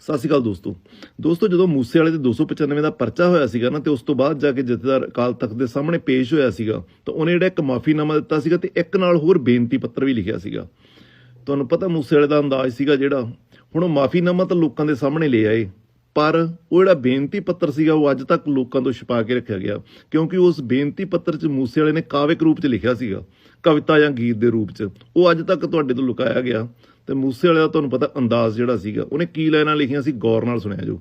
ਸਤਿ ਸ਼੍ਰੀ ਅਕਾਲ ਦੋਸਤੋ। ਦੋਸਤੋ, ਜਦੋਂ ਮੂਸੇ ਵਾਲੇ ਦੇ 295 ਦਾ ਪਰਚਾ ਹੋਇਆ ਸੀਗਾ ਨਾ, ਤੇ ਉਸ ਤੋਂ ਬਾਅਦ ਜਾ ਕੇ ਜਥੇਦਾਰ ਅਕਾਲ ਤਖਤ ਦੇ ਸਾਹਮਣੇ ਪੇਸ਼ ਹੋਇਆ ਸੀਗਾ, ਤਾਂ ਉਹਨੇ ਜਿਹੜਾ ਇੱਕ ਮਾਫੀਨਾਮਾ ਦਿੱਤਾ ਸੀਗਾ ਤੇ ਇੱਕ ਨਾਲ ਹੋਰ ਬੇਨਤੀ ਪੱਤਰ ਵੀ ਲਿਖਿਆ ਸੀਗਾ। ਤੁਹਾਨੂੰ ਪਤਾ ਮੂਸੇ ਵਾਲੇ ਦਾ ਅੰਦਾਜ਼ ਸੀਗਾ ਜਿਹੜਾ, ਹੁਣ ਉਹ ਮਾਫੀਨਾਮਾ ਤਾਂ ਲੋਕਾਂ ਦੇ ਸਾਹਮਣੇ ਲੈ ਆਏ। ਪਰ ਉਹ ਜਿਹੜਾ ਬੇਨਤੀ ਪੱਤਰ ਸੀਗਾ ਉਹ ਅੱਜ ਤੱਕ ਲੋਕਾਂ ਤੋਂ ਛੁਪਾ ਕੇ ਰੱਖਿਆ ਗਿਆ। ਕਿਉਂਕਿ ਉਸ ਬੇਨਤੀ ਪੱਤਰ 'ਚ ਮੂਸੇ ਵਾਲੇ ਨੇ ਕਾਵਿਕ ਰੂਪ 'ਚ ਲਿਖਿਆ ਸੀਗਾ, ਕਵਿਤਾ ਜਾਂ ਗੀਤ ਦੇ ਰੂਪ 'ਚ। ਉਹ ਅੱਜ ਤੱਕ ਤੁਹਾਡੇ ਤੋਂ ਲੁਕਾਇਆ ਗਿਆ ਤੇ ਮੂਸੇ ਵਾਲੇ ਦਾ ਤੁਹਾਨੂੰ ਪਤਾ ਅੰਦਾਜ਼ ਜਿਹੜਾ ਸੀਗਾ, ਉਹਨੇ ਕੀ ਲਾਈਨਾਂ ਲਿਖੀਆਂ ਸੀ, ਗੌਰ ਨਾਲ ਸੁਣਿਆ ਜੋ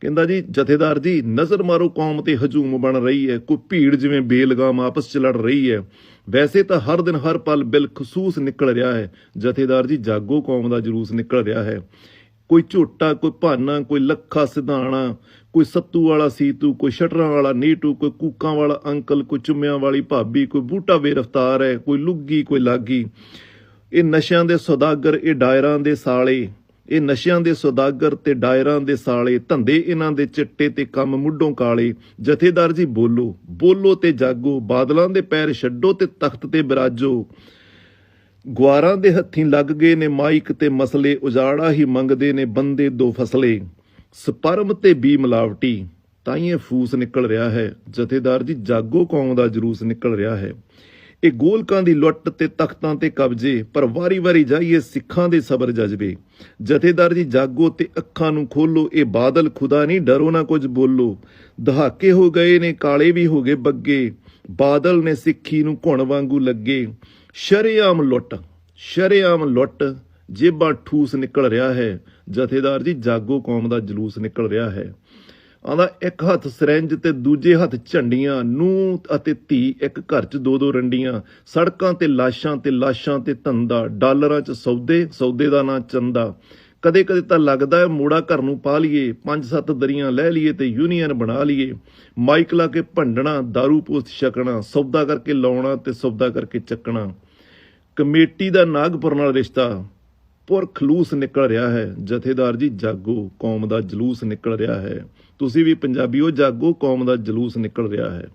ਕਹਿੰਦਾ ਜੀ, ਜਥੇਦਾਰ ਜੀ, ਨਜ਼ਰ ਮਾਰੋ ਕੌਮ ਤੇ ਹਜੂਮ ਬਣ ਰਹੀ ਹੈ, ਕੋਈ ਭੀੜ ਜਿਵੇਂ ਬੇਲਗਾਮ ਆਪਸ 'ਚ ਲੜ ਰਹੀ ਹੈ। ਵੈਸੇ ਤਾਂ ਹਰ ਦਿਨ ਹਰ ਪਲ ਬਿਲ ਖਸੂਸ ਨਿਕਲ ਰਿਹਾ ਹੈ। ਜਥੇਦਾਰ ਜੀ, ਜਾਗੋ ਕੌਮ ਦਾ ਜਲੂਸ ਨਿਕਲ ਰਿਹਾ ਹੈ। ਕੋਈ ਝੋਟਾ, ਕੋਈ ਭਾਨਾ, ਕੋਈ ਲੱਖਾ ਸਿਧਾਣਾ, ਕੋਈ ਸੱਤੂ ਵਾਲਾ ਸੀਤੂ, ਕੋਈ ਸ਼ਟਰਾਂ ਵਾਲਾ ਨੀਟੂ, ਕੋਈ ਕੂਕਾਂ ਵਾਲਾ ਅੰਕਲ, ਕੋਈ ਚੁੰਮਿਆਂ ਵਾਲੀ ਭਾਬੀ, ਕੋਈ ਬੂਟਾ ਬੇਰਫਤਾਰ ਹੈ, ਕੋਈ ਲੁੱਗੀ, ਕੋਈ ਲਾਗੀ। ਇਹ ਨਸ਼ਿਆਂ ਦੇ ਸੌਦਾਗਰ, ਇਹ ਡਾਇਰਾਂ ਦੇ ਸਾਲੇ, ਇਹ ਨਸ਼ਿਆਂ ਦੇ ਸੌਦਾਗਰ ਤੇ ਡਾਇਰਾਂ ਦੇ ਸਾਲੇ, ਧੰਦੇ ਇਹਨਾਂ ਦੇ ਚਿੱਟੇ ਤੇ ਕੰਮ ਮੁੱਢੋਂ ਕਾਲੇ। ਜਥੇਦਾਰ ਜੀ ਬੋਲੋ ਬੋਲੋ ਤੇ ਜਾਗੋ, ਬਾਦਲਾਂ ਦੇ ਪੈਰ ਛੱਡੋ ਤੇ ਤਖਤ ਤੇ ਬਿਰਾਜੋ। ਗੁਆਰਾਂ ਦੇ ਹੱਥੀਂ ਲੱਗ ਗਏ ਨੇ ਮਾਈਕ ਤੇ ਮਸਲੇ, ਉਜਾੜਾ ਹੀ ਮੰਗਦੇ ਨੇ ਬੰਦੇ ਦੋ ਫਸਲੇ। ਸਪਰਮ ਤੇ ਬੀ ਮਿਲਾਵਟੀ। ਤਾਂ ਇਹ ਫੂਸ ਨਿਕਲ ਰਿਹਾ ਹੈ। ਜਥੇਦਾਰ ਜੀ, ਜਾਗੋ ਕੌਮ ਦਾ ਜਲੂਸ ਨਿਕਲ ਰਿਹਾ ਹੈ। ਇਹ ਗੋਲਕਾਂ ਦੀ ਲੁੱਟ ਤੇ ਤਖਤਾਂ ਤੇ ਕਬਜ਼ੇ, ਪਰ ਵਾਰੀ-ਵਾਰੀ ਜਾਈਏ ਸਿੱਖਾਂ ਦੇ ਸਬਰ ਜਜ਼ਬੇ। ਜਥੇਦਾਰ ਜੀ, ਜਾਗੋ ਤੇ ਅੱਖਾਂ ਨੂੰ ਖੋਲੋ। ਇਹ ਬਾਦਲ ਖੁਦਾ ਨਹੀਂ, ਡਰੋ ਨਾ ਕੁਝ ਬੋਲੋ। ਦਹਾਕੇ ਹੋ ਗਏ ਨੇ, ਕਾਲੇ ਵੀ ਹੋ ਗਏ ਬੱਗੇ। ਬਾਦਲ ਨੇ ਸਿੱਖੀ ਨੂੰ ਘੁਣ ਵਾਂਗੂ ਲੱਗੇ। ਸ਼ਰੇਆਮ ਲੁੱਟ ਸ਼ਰੇਆਮ ਲੁੱਟ, ਜੇਬਾਂ ਠੂਸ ਨਿਕਲ ਰਿਹਾ ਹੈ, ਜਥੇਦਾਰ ਜੀ ਜਾਗੋ ਕੌਮ ਦਾ ਜਲੂਸ ਨਿਕਲ ਰਿਹਾ ਹੈ। ਆਂਦਾ ਇੱਕ ਹੱਥ ਸਰੰਜ ਤੇ ਦੂਜੇ ਹੱਥ ਝੰਡੀਆਂ ਨੂੰ ਅਤੇ ਧੀ ਇੱਕ ਘਰ 'ਚ ਦੋ ਦੋ ਰੰਡੀਆਂ, ਸੜਕਾਂ ਤੇ ਲਾਸ਼ਾਂ ਤੇ ਲਾਸ਼ਾਂ ਤੇ ਧੰਦਾ, ਡਾਲਰਾਂ 'ਚ ਸੌਦੇ ਸੌਦੇ ਦਾ ਨਾਂ ਚੰਦਾ। ਕਦੇ ਕਦੇ ਤਾਂ ਲੱਗਦਾ ਹੈ ਮੋੜਾ ਘਰ ਨੂੰ ਪਾ ਲਈਏ, ਪੰਜ ਸੱਤ ਦਰੀਆਂ ਲੈ ਲਈਏ ਤੇ ਯੂਨੀਅਨ ਬਣਾ ਲਈਏ। ਮਾਈਕ ਲਾ ਕੇ ਭੰਡਣਾ दारू ਪੋਸਟ ਛਕਣਾ, ਸੌਦਾ ਕਰਕੇ ਲਾਉਣਾ ਤੇ ਸੌਦਾ ਕਰਕੇ ਚੱਕਣਾ। ਕਮੇਟੀ ਦਾ ਨਾਗਪੁਰ ਨਾਲ ਰਿਸ਼ਤਾ। ਪੁਰ ਖਲੂਸ ਨਿਕਲ ਰਿਹਾ ਹੈ। ਜਥੇਦਾਰ ਜੀ, ਜਾਗੋ, ਕੌਮ ਦਾ ਜਲੂਸ ਨਿਕਲ ਰਿਹਾ ਹੈ। ਤੁਸੀਂ ਵੀ ਪੰਜਾਬੀਓ, ਜਾਗੋ, ਕੌਮ ਦਾ ਜਲੂਸ ਨਿਕਲ ਰਿਹਾ ਹੈ।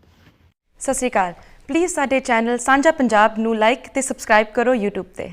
ਸਤਿ ਸ਼੍ਰੀ ਅਕਾਲ। ਪਲੀਜ਼ ਸਾਡੇ ਚੈਨਲ ਸਾਂਝਾ ਪੰਜਾਬ ਨੂੰ ਲਾਈਕ ਤੇ ਸਬਸਕ੍ਰਾਈਬ ਕਰੋ YouTube ਤੇ।